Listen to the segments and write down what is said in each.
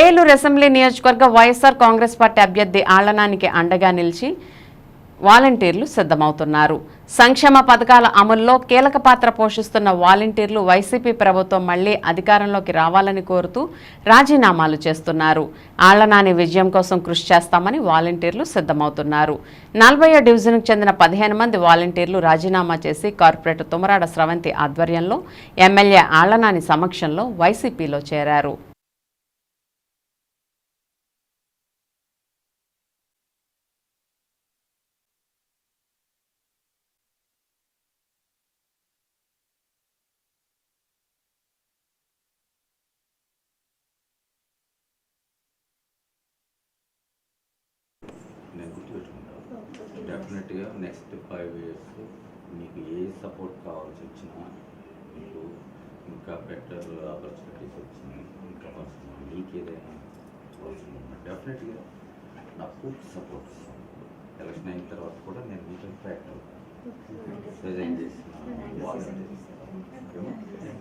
Eluru assembly నియోజకవర్గ YSR Congress party అభ్యర్థి ఆళ్ళనానికి అండగా నిలిచి వాలంటీర్లు సిద్ధమవుతున్నారు. సంక్షేమ పథకాల అమల్లో కీలక పాత్ర పోషిస్తున్న వాలంటీర్లు వైసీపీ ప్రభుత్వం మళ్ళీ అధికారంలోకి రావాలని కోరుతూ రాజీనామాలు చేస్తున్నారు. ఆళ్ళనాని విజయం కోసం కృషి చేస్తామని వాలంటీర్లు సిద్ధమవుతున్నారు. నలభై డివిజన్కు చెందిన పదిహేను మంది వాలంటీర్లు రాజీనామా చేసి కార్పొరేటర్ తుమరాడ స్రవంతి ఆధ్వర్యంలో ఎమ్మెల్యే ఆళ్ళనాని సమక్షంలో వైసీపీలో చేరారు. డెఫినెట్గా నెక్స్ట్ ఫైవ్ ఇయర్స్ మీకు ఏ సపోర్ట్ కావాల్సి వచ్చినా మీకు ఇంకా బెటర్ ఆపర్చునిటీస్ వచ్చినాయి ఇంకా అవసరం మీకు ఏదైనా అవసరం ఉన్నా డెఫినెట్గా నా పూర్తి సపోర్ట్ ఎలక్షన్ అయిన తర్వాత కూడా నేను మీతో ఇంపాక్ట్ అవుతాను. రిజైన్ చేసిన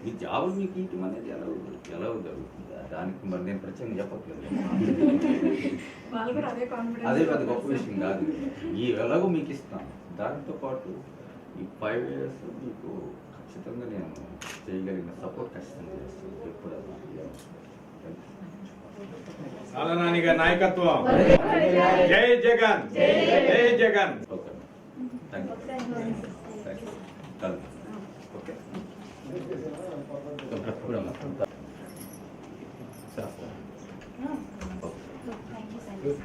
ఈ జాబ్ మీకు ఇవ్వటం అనేది ఎలా ఎలా జరుగుతుంది దానికి మరి నేను ప్రత్యేకంగా చెప్పట్లేదు. అదే కాన్ఫిడెన్స్ అదే పెద్ద గొప్ప విషయం కాదు. ఈ ఎలాగో మీకు ఇస్తాను. దాంతో పాటు ఈ ఫైవ్ ఇయర్స్ మీకు ఖచ్చితంగా నేను చేయగలిగిన సపోర్ట్ ఖచ్చితంగా చేస్తాను. ఎప్పుడైనా నాలనాని గారి నాయకత్వం. జై జగన్. జై Jagan. Okay. Thank you Good.